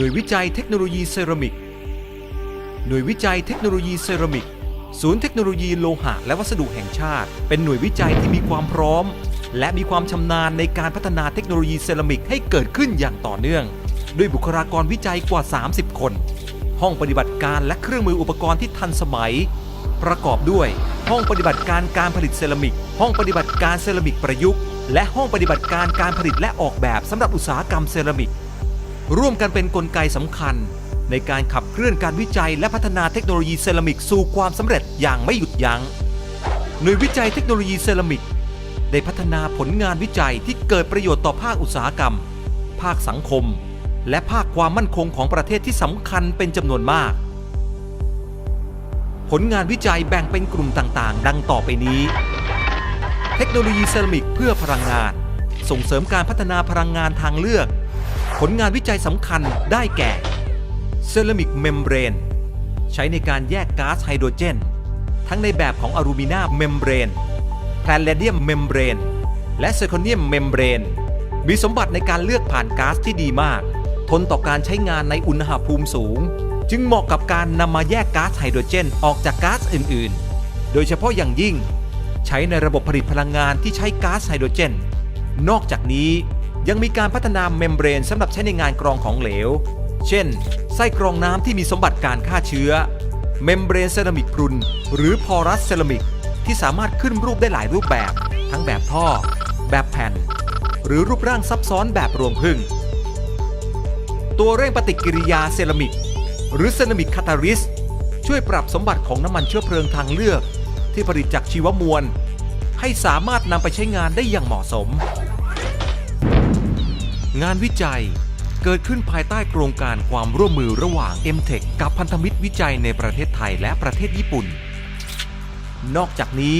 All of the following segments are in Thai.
หน่วยวิจัยเทคโนโลยีเซรามิก หน่วยวิจัยเทคโนโลยีเซรามิก ศูนย์เทคโนโลยีโลหะและวัสดุแห่งชาติ เป็นหน่วยวิจัยที่มีความพร้อม และมีความชำนาญในการพัฒนาเทคโนโลยีเซรามิกให้เกิดขึ้นอย่างต่อเนื่อง ด้วยบุคลากรวิจัยกว่า 30 คน ห้องปฏิบัติการและเครื่องมืออุปกรณ์ที่ทันสมัย ประกอบด้วย ห้องปฏิบัติการการผลิตเซรามิก ห้องปฏิบัติการเซรามิกประยุกต์ และห้องปฏิบัติการการผลิตและออกแบบสำหรับอุตสาหกรรมเซรามิก ร่วมกันเป็นนกลไกสำคัญ ในการขับเคลื่อนการวิจัยและพัฒนาเทคโนโลยีเซรามิกสู่ความสำเร็จอย่างไม่หยุดยัง้งหน่วยวิจัยเทคโนโลยีเซรามิก ได้พัฒนาผลงานวิจัยที่เกิดประโยชน์ต่อภาคอุตสาหกรรม ภาคสังคม และภาคความมั่นคงของประเทศที่สำคัญเป็นจำนวนมาก ผลงานวิจัยแบ่งเป็นกลุ่มต่างๆ ดังต่อไปนี้ เทคโนโลยีเซรามิกเพื่อพลังงาน ส่งเสริมการพัฒนาพลังงานทางเลือก ผลงานวิจัยสำคัญได้แก่เซรามิกเมมเบรนใช้ในการแยกก๊าซไฮโดรเจน ทั้งในแบบของอลูมิเนียมเมมเบรนแพลเดียมเมมเบรนและซอร์โคเนียมเมมเบรนมีสมบัติในการเลือกผ่านก๊าซที่ดีมาก ทนต่อการใช้งานในอุณหภูมิสูง จึงเหมาะกับการนำมาแยกก๊าซไฮโดรเจนออกจากก๊าซอื่น ๆ โดยเฉพาะอย่างยิ่ง ใช้ในระบบผลิตพลังงานที่ใช้ก๊าซไฮโดรเจน นอกจากนี้ ยังมีการพัฒนาเมมเบรนสำหรับใช้ในงานกรองของเหลว เช่น ไส้กรองน้ำที่มีสมบัติการฆ่าเชื้อ เมมเบรนเซรามิกพรุน หรือพอรัสเซรามิก ที่สามารถขึ้นรูปได้หลายรูปแบบ ทั้งแบบท่อ แบบแผ่น หรือรูปร่างซับซ้อนแบบรวงพึ่ง ตัวเร่งปฏิกิริยาเซรามิก หรือเซรามิกคาตาลิสช่วยปรับสมบัติของน้ำมันเชื้อเพลิงทางเลือก ที่ผลิตจากชีวมวล ให้สามารถนำไปใช้งานได้อย่างเหมาะสม งานวิจัยเกิดขึ้นภายใต้โครงการความร่วมมือระหว่าง m t e c h กับพันธมิตรวิจัยในประเทศไทยและประเทศญี่ปุ่น นอกจากนี้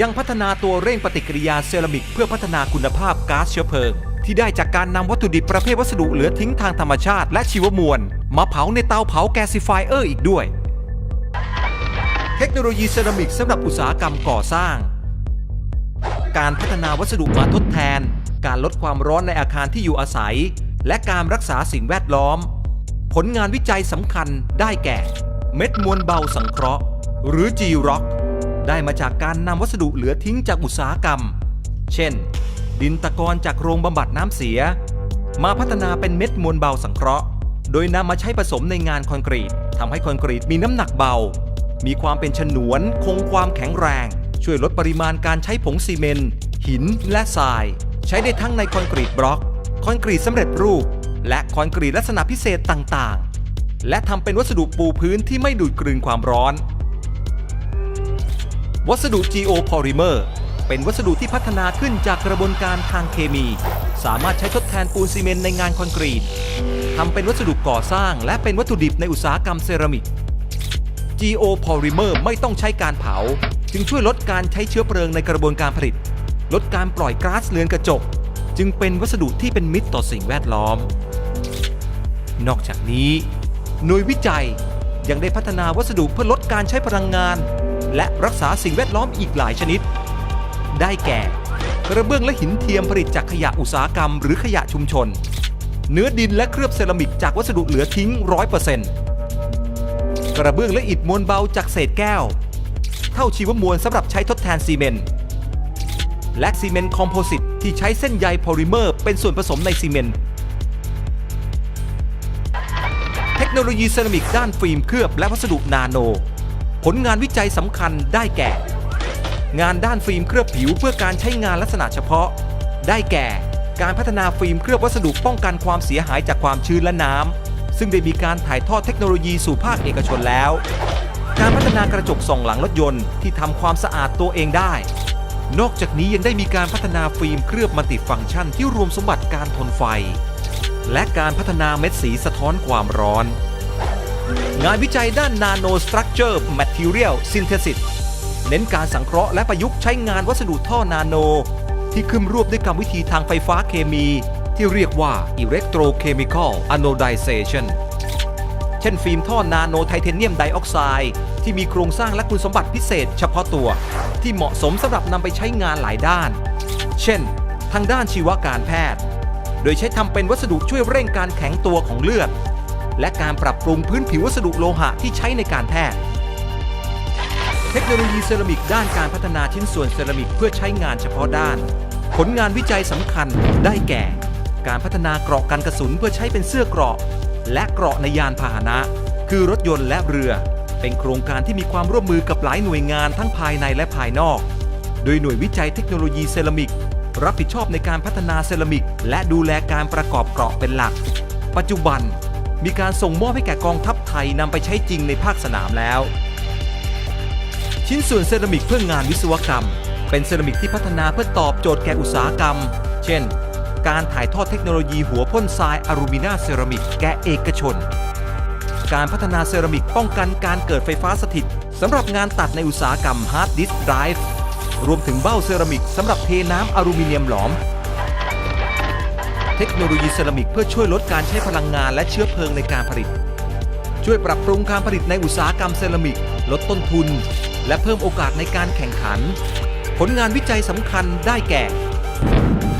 ยังพัฒนาตัวเร่งปฏิกิริยาเซรามิก เพื่อพัฒนาคุณภาพก๊าซเชื้อเพลิง ที่ได้จากการนำวัตถุดิบประเภทวัสดุเหลือทิ้งทางธรรมชาติและชีวมวล มาเผาในเตาเผาแกซิฟายเออร์อีกด้วย เทคโนโลยีเซรามิกสำหรับอุตสาหกรรมก่อสร้าง การพัฒนาวัสดุมาทดแทน การลดความร้อนในอาคารที่อยู่อาศัย และการรักษาสิ่งแวดล้อม ผลงานวิจัยสำคัญได้แก่ เม็ดมวลเบาสังเคราะห์ หรือ G-ROCK ได้มาจากการนำวัสดุเหลือทิ้งจากอุตสาหกรรม เช่น ดินตะกอนจากโรงบำบัดน้ำเสีย มาพัฒนาเป็นเม็ดมวลเบาสังเคราะห์ โดยนำมาใช้ผสมในงานคอนกรีตทำให้คอนกรีตมีน้ำหนักเบา มีความเป็นฉนวน คงความแข็งแรง ช่วยลดปริมาณการใช้ผงซีเมนต์หินและทราย ใช้ได้ทั้งในคอนกรีตบล็อก คอนกรีตสำเร็จรูป และคอนกรีตลักษณะพิเศษต่างๆ และทำเป็นวัสดุปูพื้นที่ไม่ดูดกลืนความร้อน วัสดุ geopolymer เป็นวัสดุที่พัฒนาขึ้นจากกระบวนการทางเคมี สามารถใช้ทดแทนปูนซีเมนต์ในงานคอนกรีตทำเป็นวัสดุก่อสร้าง และเป็นวัตถุดิบในอุตสาหกรรมเซรามิก geopolymer ไม่ต้องใช้การเผา จึงช่วยลดการใช้เชื้อเพลิงในกระบวนการผลิต ลดการปล่อยก๊าซเรือนกระจก จึงเป็นวัสดุที่เป็นมิตรต่อสิ่งแวดล้อม นอกจากนี้ หน่วยวิจัยยังได้พัฒนาวัสดุเพื่อลดการใช้พลังงาน และรักษาสิ่งแวดล้อมอีกหลายชนิด ได้แก่ กระเบื้องและหินเทียมผลิตจากขยะอุตสาหกรรม หรือขยะชุมชน เนื้อดินและเคลือบเซรามิกจากวัสดุเหลือทิ้ง 100%กระเบื้องและอิฐมวลเบาจากเศษแก้ว เท่าชีวมวลสำหรับใช้ทดแทนซีเมนต์ และซีเมนต์คอมโพสิตที่ใช้เส้นใยโพลิเมอร์ เป็นส่วนผสมในซีเมนต์เทคโนโลยีเซรามิกด้านฟิล์มเคลือบและวัสดุนาโน ผลงานวิจัยสำคัญได้แก่ งานด้านฟิล์มเคลือบผิวเพื่อการใช้งานลักษณะเฉพาะ ได้แก่ การพัฒนาฟิล์มเคลือบวัสดุป้องกันความเสียหายจากความชื้นและน้ำซึ่งได้มีการถ่ายทอดเทคโนโลยีสู่ภาคเอกชนแล้ว การพัฒนากระจกส่องหลังรถยนต์ที่ทำความสะอาดตัวเองได้ นอกจากนี้ยังได้มีการพัฒนาฟิล์มเคลือบมัลติฟังก์ชันที่รวมสมบัติการทนไฟ และการพัฒนาเม็ดสีสะท้อนความร้อน งานวิจัยด้าน Nano Structure Material Synthesis เน้นการสังเคราะห์และประยุกต์ใช้งานวัสดุท่อนาโน ที่ขึ้นรวบด้วยกรรมวิธีทางไฟฟ้าเคมี ที่เรียกว่า Electrochemical Anodization เช่นฟิล์มท่อนาโนไทเทเนียมไดออกไซด์ที่มีโครงสร้างและคุณสมบัติพิเศษเฉพาะตัว ที่เหมาะสมสำหรับนำไปใช้งานหลายด้าน เช่น ทางด้านชีวการแพทย์ โดยใช้ทำเป็นวัสดุช่วยเร่งการแข็งตัวของเลือด และการปรับปรุงพื้นผิววัสดุโลหะที่ใช้ในการแพทย์ เทคโนโลยีเซรามิกด้านการพัฒนาชิ้นส่วนเซรามิกเพื่อใช้งานเฉพาะด้าน ผลงานวิจัยสำคัญได้แก่ การพัฒนาเกราะกันกระสุนเพื่อใช้เป็นเสื้อเกราะ และเกราะในยานพาหนะ คือรถยนต์และเรือ เป็นโครงการที่มีความร่วมมือกับหลายหน่วยงานทั้งภายในและภายนอก โดยหน่วยวิจัยเทคโนโลยีเซรามิก รับผิดชอบในการพัฒนาเซรามิก และดูแลการประกอบเกราะเป็นหลัก ปัจจุบันมีการส่งมอบให้แก่กองทัพไทยนำไปใช้จริงในภาคสนามแล้ว ชิ้นส่วนเซรามิกเพื่องานวิศวกรรม เป็นเซรามิกที่พัฒนาเพื่อตอบโจทย์แก่อุตสาหกรรม เช่น การถ่ายทอดเทคโนโลยีหัวพ่นทรายอลูมิเนียมเซรามิกแก่เอกชน การพัฒนาเซรามิกป้องกันการเกิดไฟฟ้าสถิตสำหรับงานตัดในอุตสาหกรรมฮาร์ดดิสก์ไดรฟ์รวมถึงเบ้าเซรามิกสำหรับเทน้ำอลูมิเนียมหลอม เทคโนโลยีเซรามิกเพื่อช่วยลดการใช้พลังงานและเชื้อเพลิงในการผลิต ช่วยปรับปรุงการผลิตในอุตสาหกรรมเซรามิก ลดต้นทุน และเพิ่มโอกาสในการแข่งขัน ผลงานวิจัยสำคัญได้แก่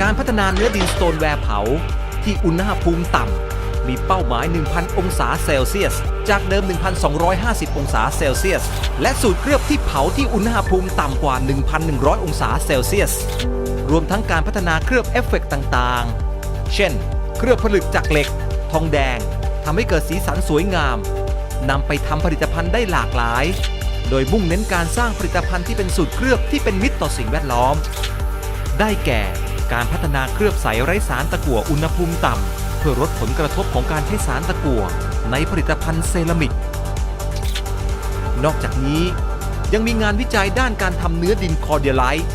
การพัฒนาเนื้อดินสโตนแวร์เผา ที่อุณหภูมิต่ำ มีเป้าหมาย 1,000 องศาเซลเซียส จากเดิม 1,250 องศาเซลเซียส และสูตรเคลือบที่เผาที่อุณหภูมิต่ำกว่า 1,100 องศาเซลเซียส รวมทั้งการพัฒนาเคลือบเอฟเฟกต์ต่างๆ เช่น เคลือบผลึกจากเหล็ก ทองแดงทำให้เกิดสีสันสวยงามนำไปทำผลิตภัณฑ์ได้หลากหลาย โดยมุ่งเน้นการสร้างผลิตภัณฑ์ที่เป็นสูตรเคลือบที่เป็นมิตรต่อสิ่งแวดล้อม ได้แก่ การพัฒนาเคลือบใสไร้สารตะกั่วอุณหภูมิต่ำ เพื่อลดผลกระทบของการใช้สารตะกั่วในผลิตภัณฑ์เซรามิก นอกจากนี้ยังมีงานวิจัยด้านการทำเนื้อดินคอเดียไลท์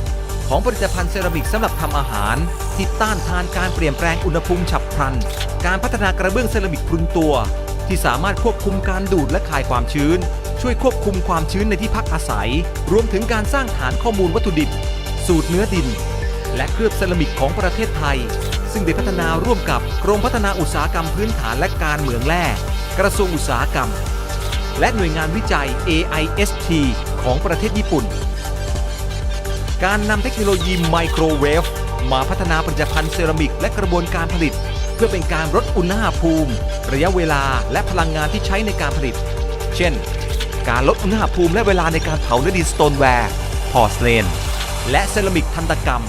ของผลิตภัณฑ์เซรามิกสำหรับทำอาหาร ที่ต้านทานการเปลี่ยนแปลงอุณหภูมิฉับพลัน การพัฒนากระเบื้องเซรามิกพรุนตัว ที่สามารถควบคุมการดูดและคายความชื้น ช่วยควบคุมความชื้นในที่พักอาศัย รวมถึงการสร้างฐานข้อมูลวัตถุดิบ สูตรเนื้อดิน และเคลือบเซรามิกของประเทศไทย ซึ่งได้พัฒนาร่วมกับกรมพัฒนาอุตสาหกรรมพื้นฐานและการเหมืองแร่กระทรวงอุตสาหกรรม และหน่วยงานวิจัย AIST ของประเทศญี่ปุ่น การนำเทคโนโลยีไมโครเวฟมาพัฒนาผลิตภัณฑ์เซรามิกและกระบวนการผลิต เพื่อเป็นการลดอุณหภูมิ ระยะเวลาและพลังงานที่ใช้ในการผลิต เช่น การลดอุณหภูมิและเวลาในการเผาเนื้อดินสโตนแวร์พอร์สเลนและเซรามิกทันตกรรม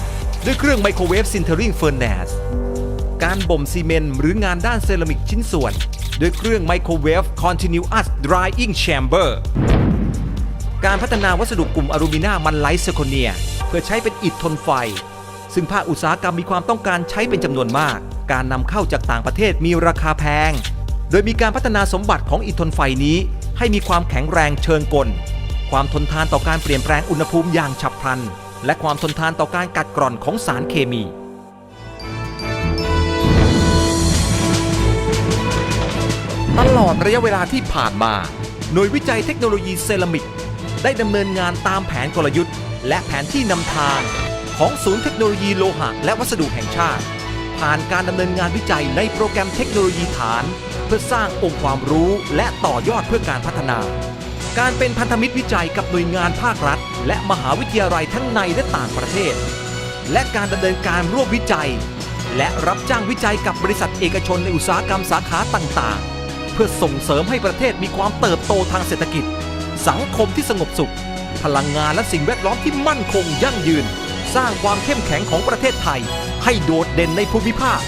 ด้วยเครื่องไมโครเวฟซินเทอริงเฟอร์เนสการบ่มซีเมนต์หรืองานด้านเซรามิกชิ้นส่วน ด้วยเครื่องไมโครเวฟ Continuous Drying Chamber การพัฒนาวัสดุกลุ่มอลูมิเนียมมันไลท์เซโคเนีย เพื่อใช้เป็นอิฐทนไฟ ซึ่งภาคอุตสาหกรรมมีความต้องการใช้เป็นจำนวนมาก การนำเข้าจากต่างประเทศมีราคาแพง โดยมีการพัฒนาสมบัติของอิฐทนไฟนี้ ให้มีความแข็งแรงเชิงกล ความทนทานต่อการเปลี่ยนแปลงอุณหภูมิอย่างฉับพลัน และความทนทานต่อการกัดกร่อนของสารเคมี ตลอดระยะเวลาที่ผ่านมา หน่วยวิจัยเทคโนโลยีเซรามิก ได้ดำเนินงานตามแผนกลยุทธ์ และแผนที่นำทางของศูนย์เทคโนโลยีโลหะและวัสดุแห่งชาติ ผ่านการดำเนินงานวิจัยในโปรแกรมเทคโนโลยีฐาน เพื่อสร้างองค์ความรู้และต่อยอดเพื่อการพัฒนา การเป็นพันธมิตรวิจัยกับหน่วยงานภาครัฐ และมหาวิทยาลัยทั้งในและต่างประเทศ และการดำเนินการร่วมวิจัย และรับจ้างวิจัยกับบริษัทเอกชนในอุตสาหกรรมสาขาต่างๆ เพื่อส่งเสริมให้ประเทศมีความเติบโตทางเศรษฐกิจ สังคมที่สงบสุข พลังงานและสิ่งแวดล้อมที่มั่นคงยั่งยืน สร้างความเข้มแข็งของประเทศไทย ให้โดดเด่นในภูมิภาค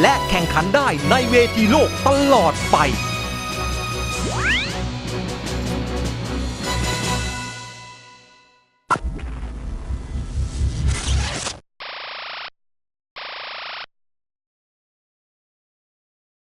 และแข่งขันได้ในเวทีโลกตลอดไป